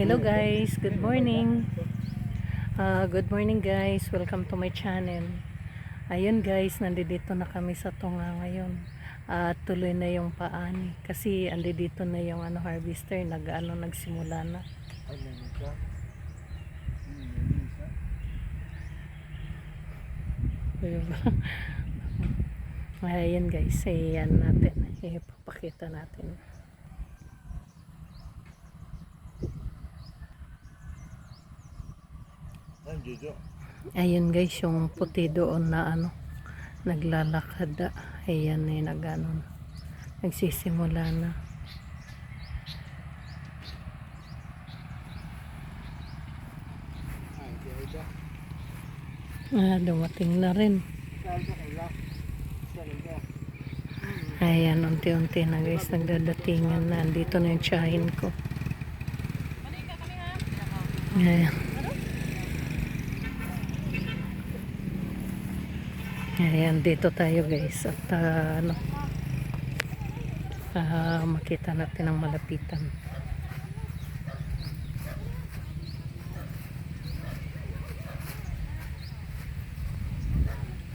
Hello guys, good morning. Ah, good morning guys, welcome to my channel. Ayun guys, nandito na kami sa Tunga ngayon. At tuloy na yung paani kasi andi dito na yung ano harvester, nag-ano nagsimula na. Ay, may isa. May isa. Ayan guys, ayan natin. Ipapakita natin. Ay, Jojo. Ayun guys, yung puti doon na ano, naglalakad. Ayan eh, nag-ano, nagsisimula na. Ah, dumating na rin. Ayan, unti-unti na guys, nagdadatingan na. Andito na yung tsahin ko. Ayan. Ayan, dito tayo guys. At ah, ano, ah, makita natin ang malapitan.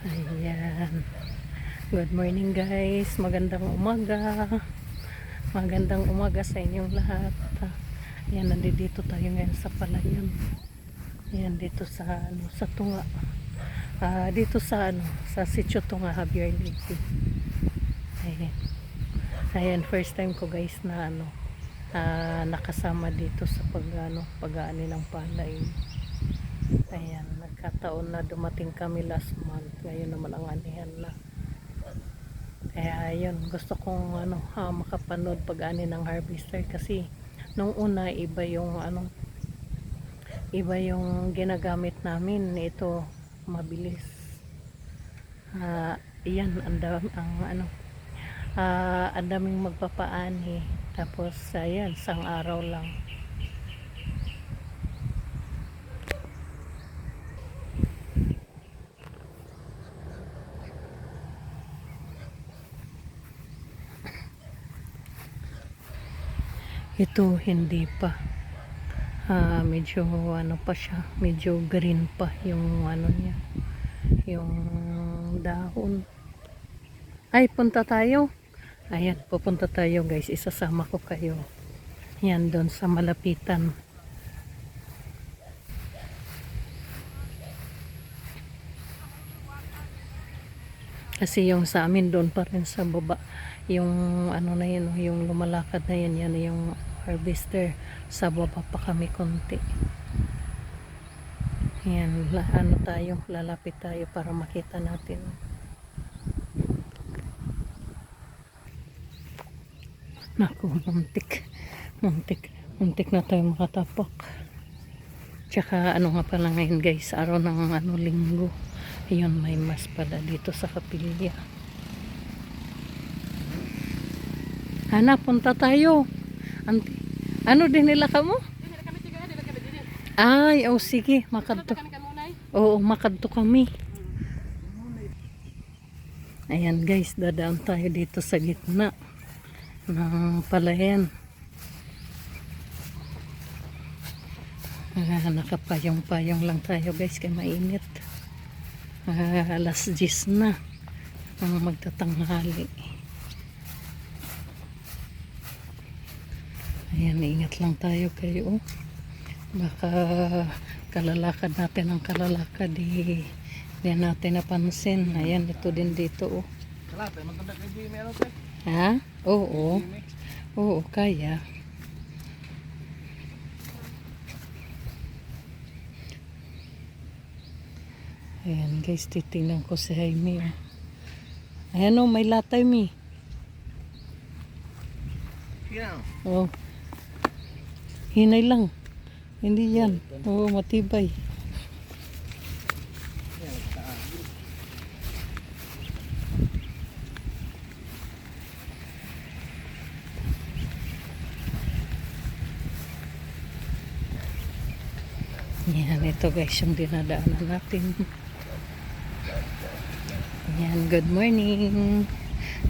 Ayan. Good morning guys. Magandang umaga. Magandang umaga sa inyong lahat. Ayan, nandito tayo ngayon sa Palayan. Ayan, dito sa ano, sa Tunga. Ah, dito sa ano, sa Sitio Tunga, Javier Lake. Ayan. Ayan, first time ko guys na ano, ah, nakasama dito sa pag ano, pag-aani ng palay. Ayan, nagkataon na dumating kami last month. Ngayon naman ang anihan na. Kaya ayun, gusto kong ano, ha, makapanood pag-ani ng harvester kasi nung una iba yung ano iba yung ginagamit namin ito mabilis. Ah iyan ang, ang ano. Ah ang daming magpapaani. Tapos ayan sang araw lang. Ito hindi pa ah medyo ano pa siya medyo green pa yung ano niya yung dahon. Ay punta tayo. Ayan pupunta tayo guys. Isasama ko kayo. Yan doon sa malapitan. Kasi yung sa amin doon pa rin sa baba. Yung ano na yun yung lumalakad na yan yan yung harvester. Sa baba pa kami konti. Yan la, ano tayo lalapit tayo para makita natin. Naku muntik. Muntik. Muntik na tayo makatapak tsaka ano nga pala ngayon guys araw ng ano linggo. Ayun may mas pala dito sa kapilya. Hana, punta tayo. Ante, ano din nila ka mo? Ay, oh sige, makadto. Oo, makadto kami. Ayan guys, dadaan tayo dito sa gitna ng palayan. Ah, nakapayong-payong lang tayo guys, kaya mainit. Ah, alas 10 na ang magtatanghali. Ayan, ingat lang tayo kayo. Baka kalalakad natin ang kalalakad, di, di natin napansin. Ayan, ito din dito. Oh. Kalate, maganda kay Jimmy, ano? Ha? Oo. Oo, kaya. Ayan guys, titingnan ko si Jaime. oh. Ayan o, may latay mi. Yan. Oh. Hinay lang. Hindi yan. Oo, matibay. Yan, ito guys yung dinadaanan natin. Yan, good morning.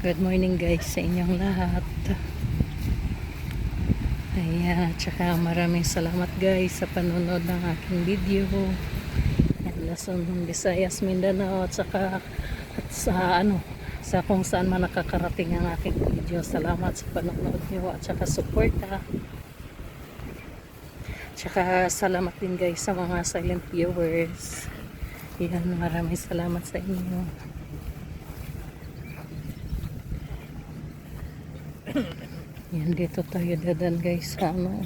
Good morning guys sa inyong lahat. Ayan, tsaka maraming salamat guys sa panonood ng aking video. Yan, Luzon, Visayas, Mindanao at saka at sa ano sa kung saan man nakakarating ang aking video. Salamat sa panonood niyo at saka suporta. Tsaka salamat din guys sa mga silent viewers. Yan, maraming salamat sa inyo. Yan, dito tayo dadan guys sa ano,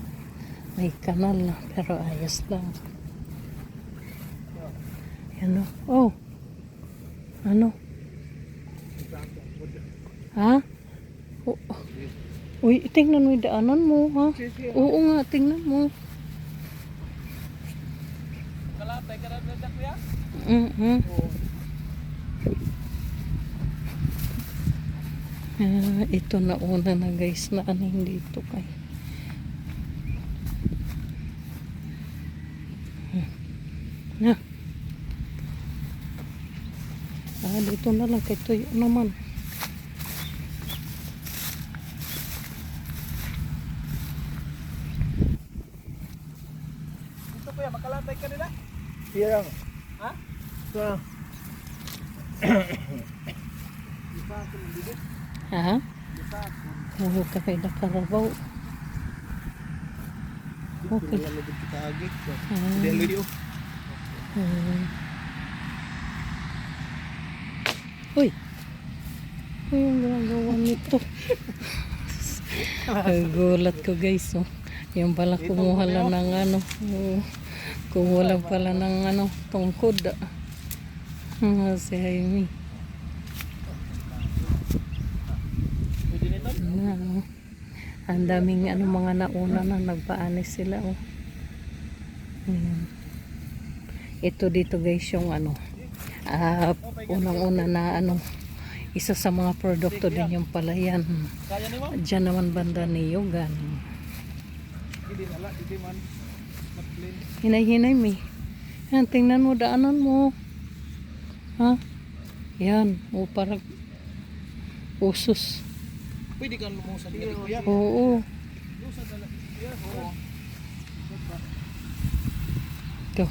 may kanal na, pero ayos lang. Yan o. Oh. Ano? Ha? Oh. Uy, tingnan mo yung daanan mo, ha? Oo nga, tingnan mo. Kalapay ka na na kuya? Mm-hmm. Oo. Ah, ito na una na guys na ano hindi ito kay. Hmm. Na. Ah, dito na lang kay tuyo naman. Ito kuya, makalapay ka nila? Iya. Ha? Ito. Isa ng bibig. Ha? Oo ka kay Dakarabaw. Okay. Luyo. Hmm. Uy! Uy, ang ginagawa nito. Nagulat ko guys. Oh. Yung pala kumuha lang ng ano. oh, kumuha lang pala ng ano, tungkod. Ah, si Jaime. Pwede nito? Na, oh. Ang daming ano, mga nauna na nagpaanis sila. Oh. Ayan. Ito dito guys yung ano. ah, unang-una na ano. Isa sa mga produkto din yung palayan. Diyan naman banda ni Yogan. Hinay-hinay mi. Yan, tingnan mo, daanan mo. Ha? Yan, o parang usos. Pwede ka lumusan ka kuya. Oo. Lumusan ka lang kuya. Oo. Ito,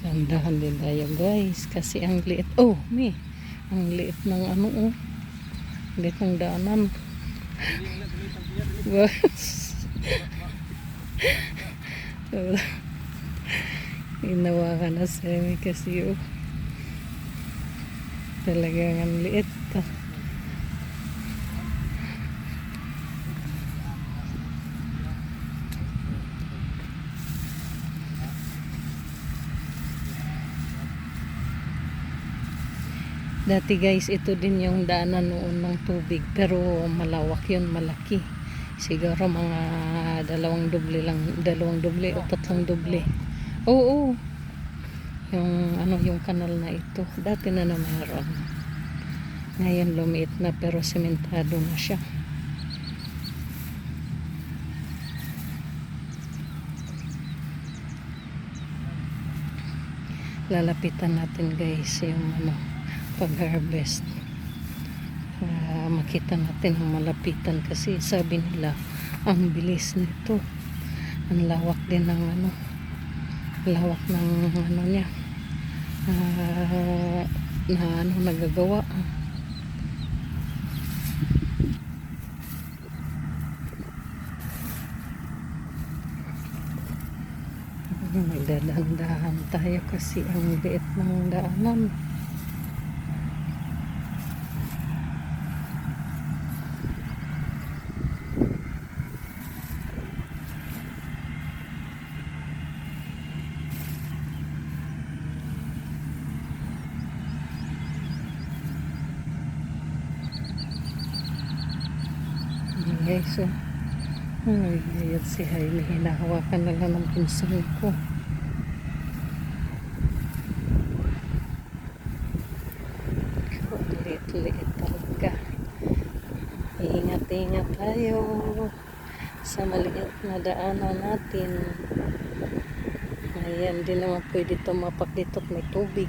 landahan din tayo guys. Kasi ang liit. Oh, mi. Ang liit ng ano oh. Liit ng daanan. Bas. Ginawa ka na semi kasi oh. Talagang ang liit. ah. Dati guys, ito din yung daanan noon ng tubig. Pero malawak yun, malaki. Siguro mga dalawang doble lang, dalawang doble o tatlong doble. Oo, Yung ano yung kanal na ito. Dati na na meron. Ngayon lumiit na pero sementado na siya. Lalapitan natin guys yung ano pag-harvest para makita natin ang malapitan kasi sabi nila ang bilis nito. Ang lawak din ng ano lawak ng ano niya ah, na ano nagagawa. Nagdadandahan tayo kasi ang liit ng daanan Ay, so, ay, ayun si Hailey, hinahawakan na lang ng pinsan ko. Liit-liit talaga. Ingat-ingat tayo sa maliit na daanan natin. Ayan, di naman pwede tumapak dito may tubig.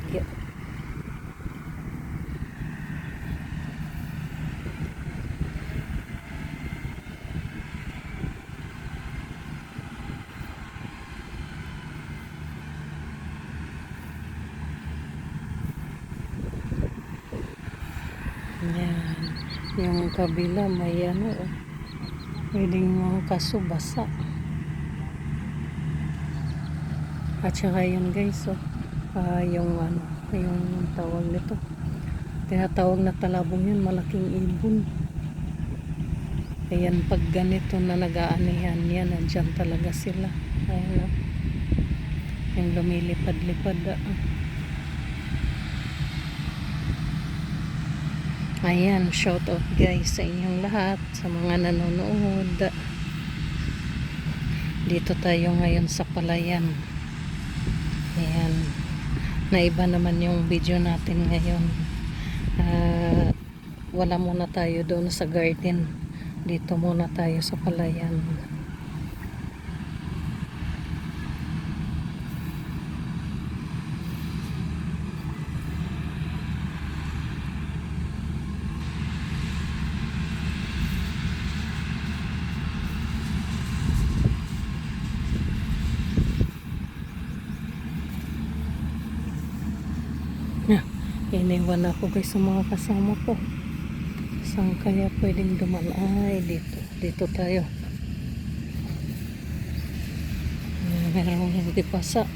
Ayan. Yung kabila may ano, oh. pwedeng mga kaso basa. At saka yun guys, oh. ah, yung ano, yung tawag nito. Tinatawag na talabong yun, malaking ibon. Ayan, pag ganito na nag-aanihan yan, nandyan talaga sila. Ayan, oh. Yung lumilipad-lipad. ah. Ayan, shout out guys sa inyong lahat, sa mga nanonood. Dito tayo ngayon sa Palayan. Ayan. Naiba naman yung video natin ngayon. Ah, wala muna tayo doon sa garden. Dito muna tayo sa Palayan. Na, iniwan ako guys sa mga kasama ko. Saan kaya pwedeng duman? Ay, dito. Dito tayo. Ay, Merong hindi pasa.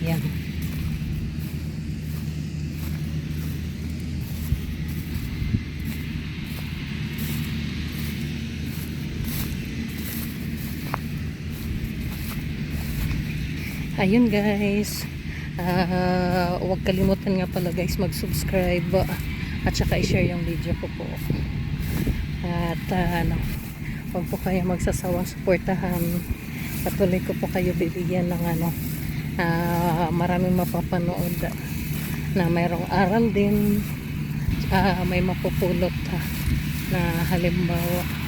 Yan. Ayun guys. Ah, huwag kalimutan nga pala guys mag-subscribe ah, at saka i-share yung video ko po. At ah, ano, huwag po kayo magsasawang suportahan. Patuloy ko po kayo bibigyan ng ano, ah, maraming mapapanood na mayroong aral din, ah, may mapupulot ah, na halimbawa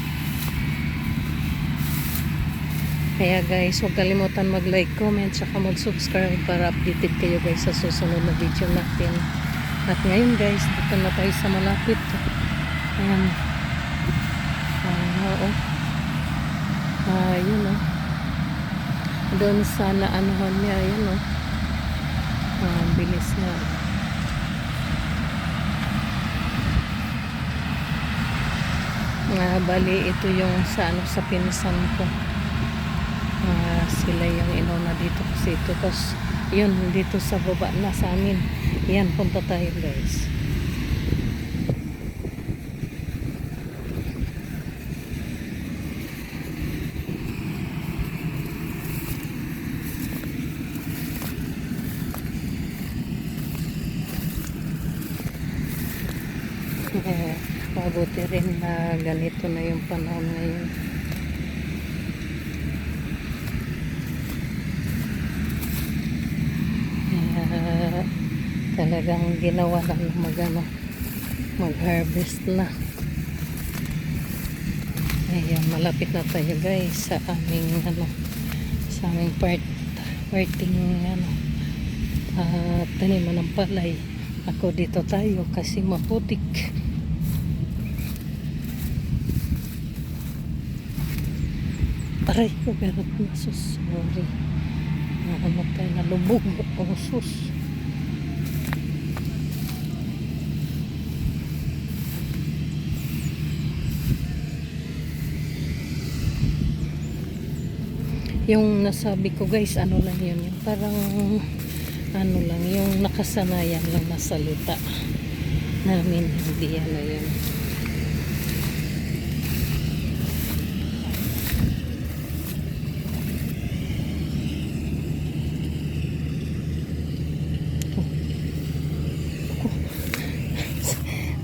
Kaya guys, huwag kalimutan mag-like, comment, saka mag-subscribe para updated kayo guys sa susunod na video natin. At ngayon guys, dito na tayo sa malapit. Ayan. Ah, oo. Ah, yun oh. Doon sa naanuhan niya, yun oh. Ah, bilis niya. Ah, bali, ito yung sa ano sa pinsan ko. Sila yung inauna dito kasi ito tapos yun dito sa baba na sa amin. Yan punta tayo guys. Eh, mabuti rin na ganito na yung panahon ngayon Kaya talagang ginawa na mag ano, mag-harvest na. Ayan, malapit na tayo guys sa aming ano, sa aming part, parting ano, uh, taniman ng palay. Ako dito tayo kasi maputik. Aray ko, pero nasus, sorry. Nakamatay na lubog. Oh, sus. Yung nasabi ko guys, ano lang yun. Yung parang ano lang, yung nakasanayan lang na salita namin. Hindi ano yun.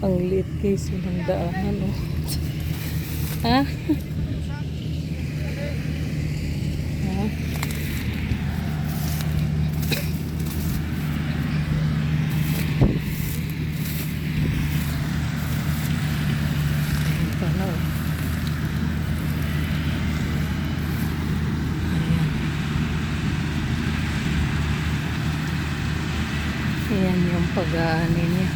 Ang lit guys, yung daanan oh. Ha? Ayan pala oh. Ayan. Ayan yung pag-aani niya.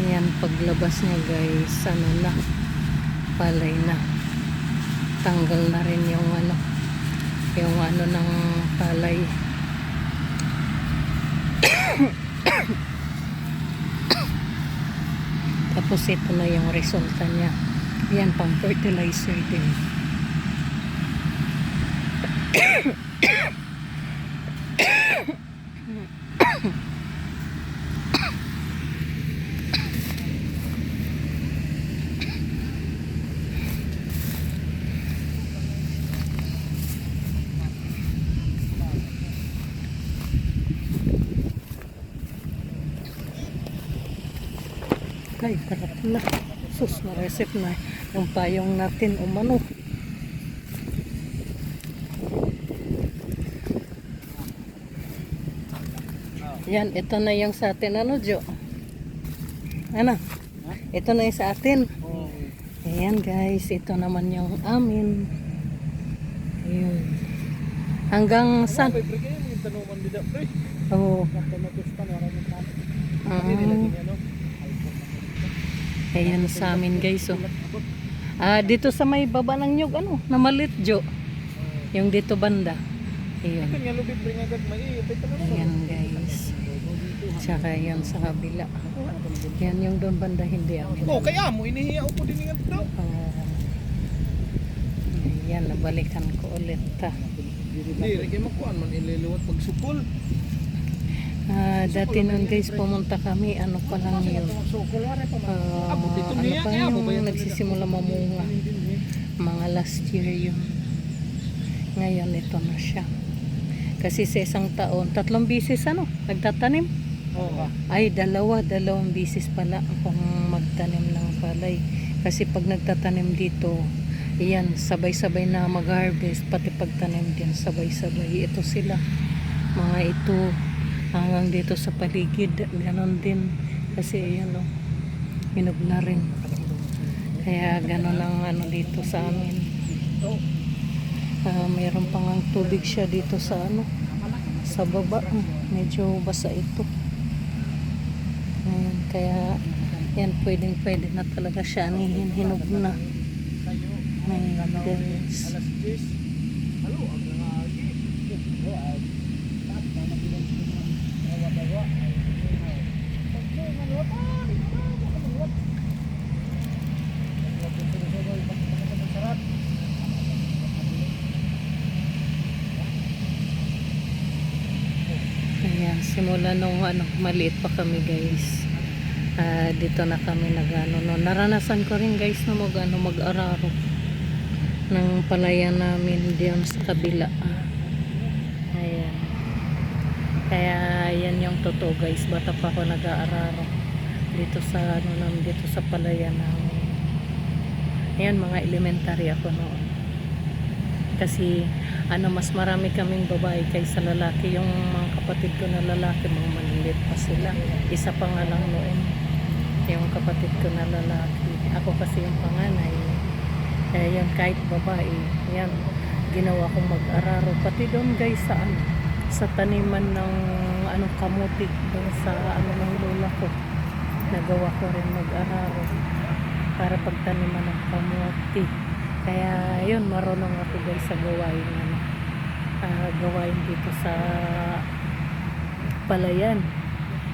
Ayan, paglabas niya guys, ano na, palay na. Tanggal na rin yung ano, yung ano ng palay. Tapos ito na yung resulta niya. Yan, pang fertilizer din. Ay, tarap na. Sus, na-receive na yung payong natin umano. Yan, ito na yung sa atin. Ano, Jo? Ano? Ito na yung sa atin. Oh. Ayan, guys. Ito naman yung amin. Ayun. Hanggang saan? Oo. Kamatos pa, maraming tao. Ah. Hindi nila ano. Ayan sa amin, guys. Oh. Ah, dito sa may baba ng nyug, ano? Na malit, Jo. Yung dito banda. Naman. Ayan guys. Tsaka yan sa kabila. Yan yung doon banda hindi amin. Oh, kaya mo, inihiyaw ko din nga daw. Ah, yan, nabalikan ko ulit. ah. Hindi, rin mo kuan man ililiwat pag Ah, dati nun guys, pumunta kami, ano pa lang yun. Dito ano pa yung yan? nagsisimula mamunga. Mga last year yun. Ngayon, ito na siya. Kasi sa isang taon, tatlong bisis ano, nagtatanim. Oo. Ay, dalawa, dalawang bisis pala akong magtanim ng palay. Kasi pag nagtatanim dito, iyan, sabay-sabay na mag-harvest, pati pagtanim din, sabay-sabay. Ito sila, mga ito, hanggang dito sa paligid, ganon din. Kasi ayan o, hinog na rin. Kaya ganon ang ano dito sa amin. Ah, mayroon pang ang tubig siya dito sa ano, sa baba. Medyo basa ito. Ayan, kaya yan pwedeng pwede na talaga siya anihin hinog na. Ayan guys. Alas 10. Halo, ang mga agi. Ayan, simula nung ano, maliit pa kami guys. Ah, dito na kami nagano no. Naranasan ko rin guys na mag ano, mag-araro ng palayan namin diyan sa kabila. Ayan. Kaya yan yung totoo guys. Bata pa ako nag-aararo dito sa ano namin dito sa palayan namin. Ayan mga elementary ako noon. Kasi ano mas marami kaming babae kaysa lalaki. Yung mga kapatid ko na lalaki mga malilit pa sila. Isa pa nga lang noon yung kapatid ko na lalaki. Ako kasi yung panganay. Kaya yan kahit babae yan ginawa kong mag-araro. Pati doon guys sa ano sa taniman ng anong kamuti doon sa ano ng lola ko. Nagawa ko rin mag-araro para pagtaniman ng kamuti kaya yun, marunong ako guys sa gawain ano, ah, gawain dito sa palayan.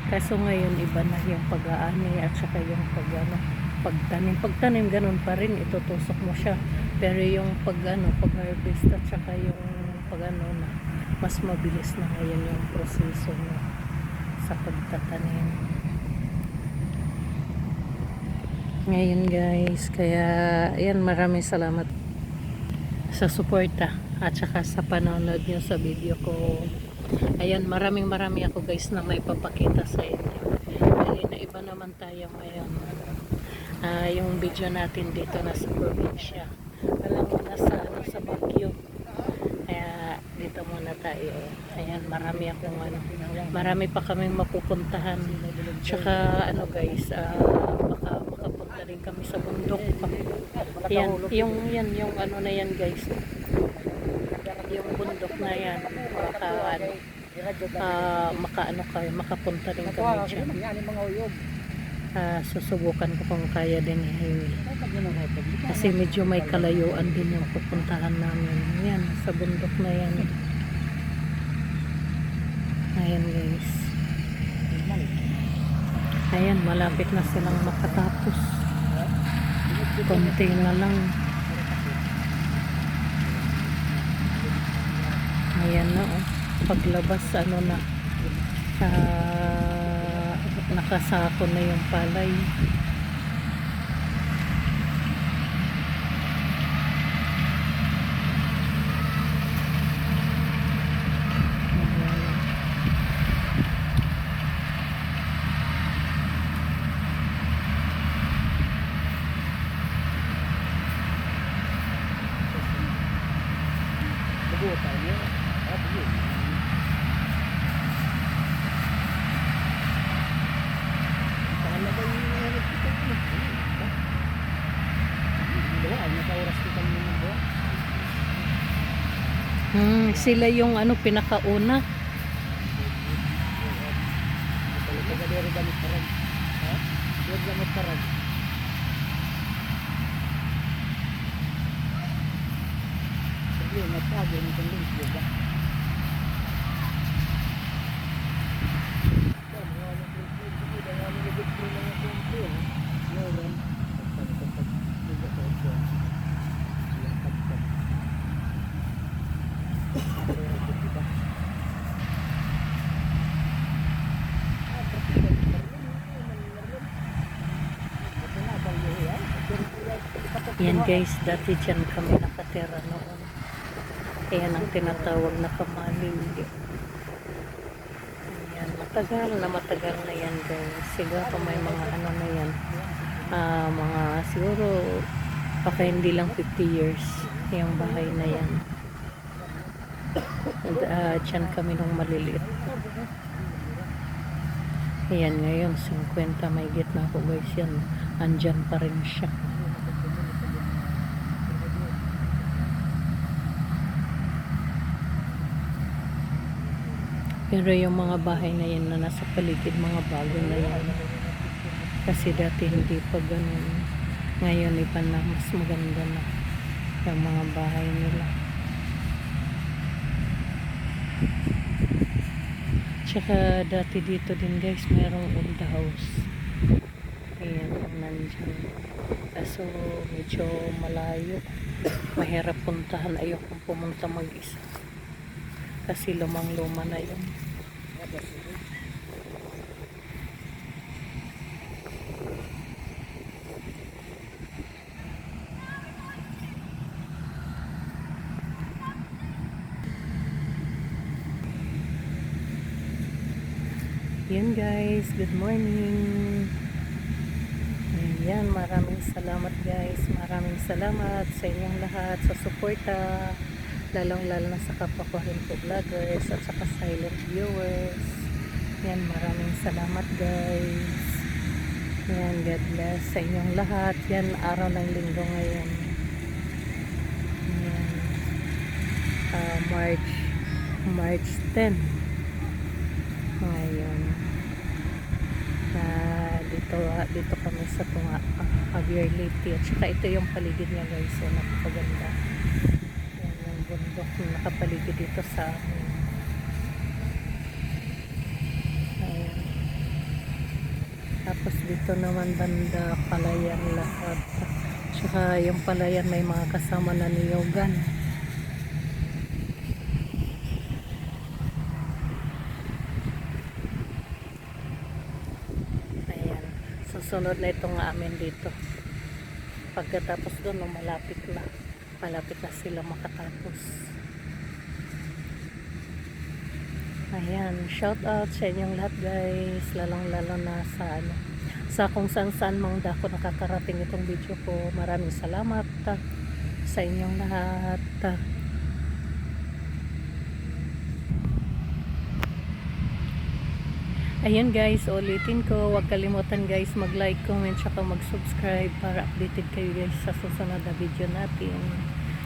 Kaso ngayon iba na yung pag-aani at saka yung pag ano, pagtanim. Pagtanim ganun pa rin, itutusok mo siya. Pero yung pag ano, pag-harvest at saka yung pag ano na, mas mabilis na ngayon yung proseso mo sa pagtatanim. Ngayon guys. Kaya ayan maraming salamat sa suporta at saka sa panonood nyo sa video ko. Ayan maraming marami ako guys na may papakita sa inyo. Dahil na iba naman tayo ngayon. Ah, yung video natin dito na sa probinsya. Alam mo nasa, ano, sa Baguio. Kaya dito muna tayo. Ayan marami akong ano marami pa kaming mapupuntahan. Tsaka ano guys ah, baka makapunta rin kami sa bundok. Pa yan yung yan yung ano na yan guys. Yung bundok na yan baka ano ah, maka ano kayo makapunta rin kami dyan. Ah, susubukan ko kung kaya din ni highway kasi medyo may kalayuan din yung pupuntahan namin. Yan sa bundok na yan. Ayan guys. Ayan, malapit na silang makatapos. Konti na lang. Ayan na oh. Paglabas ano na. ah, nakasako na yung palay. Ayan. Nabuta niya. Ah, yun. Saan na ba yung nangyayari dito? Dalawa, ay naka-oras kita mo ng buwan. Hmm, sila yung ano pinakauna. Talaga ka dere gamit karag. Ha? Huwag gamit karag. Sige, matag yung itong link, di ba? Yan guys, dati dyan kami nakatira noon. Ayan ang tinatawag na kamaling. Ayan, matagal na matagal na yan guys. Siguro may mga ano na yan. Ah, mga siguro baka hindi lang 50 years yung bahay na yan. And, ah, dyan kami nung maliliit. Ayan ngayon, 50 may gitna ko guys yan. Andyan pa rin siya. Pero yung mga bahay na yan na nasa paligid, mga bago na yan. Kasi dati hindi pa ganun. Ngayon iba na, mas maganda na yung mga bahay nila. Tsaka dati dito din guys, mayroong old house. Ayan, ang nandyan. Kaso medyo malayo. Mahirap puntahan. Ayokong pumunta mag-isa. Kasi lumang-luma na yun. Yun guys, good morning. Ayan, maraming salamat guys. Maraming salamat sa inyong lahat sa suporta. Lalong lalo na sa kapwa ko rin po vloggers at saka silent viewers. Yan, maraming salamat guys. Yan, God bless sa inyong lahat. Yan, araw ng linggo ngayon. Yan. Ah, March March 10 ngayon na dito ah, dito kami sa tunga uh, Javier Leyte at saka ito yung paligid niya guys so napakaganda na nakapaligid dito sa amin Ayan. tapos dito naman banda palayan lahat tsaka yung palayan may mga kasama na niyogan Ayan. Susunod na itong amin dito. Pagkatapos doon, malapit na. Malapit na sila makatapos. Ayan. Shout out sa inyong lahat guys. Lalong lalo na sa ano. Sa kung saan saan mang dako nakakarating itong video ko. Maraming salamat ah, sa inyong lahat. ah. Ayun guys, ulitin ko, huwag kalimutan guys mag-like, comment, saka mag-subscribe para updated kayo guys sa susunod na video natin.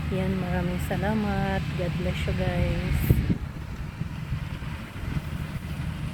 Yan, maraming salamat. God bless you guys.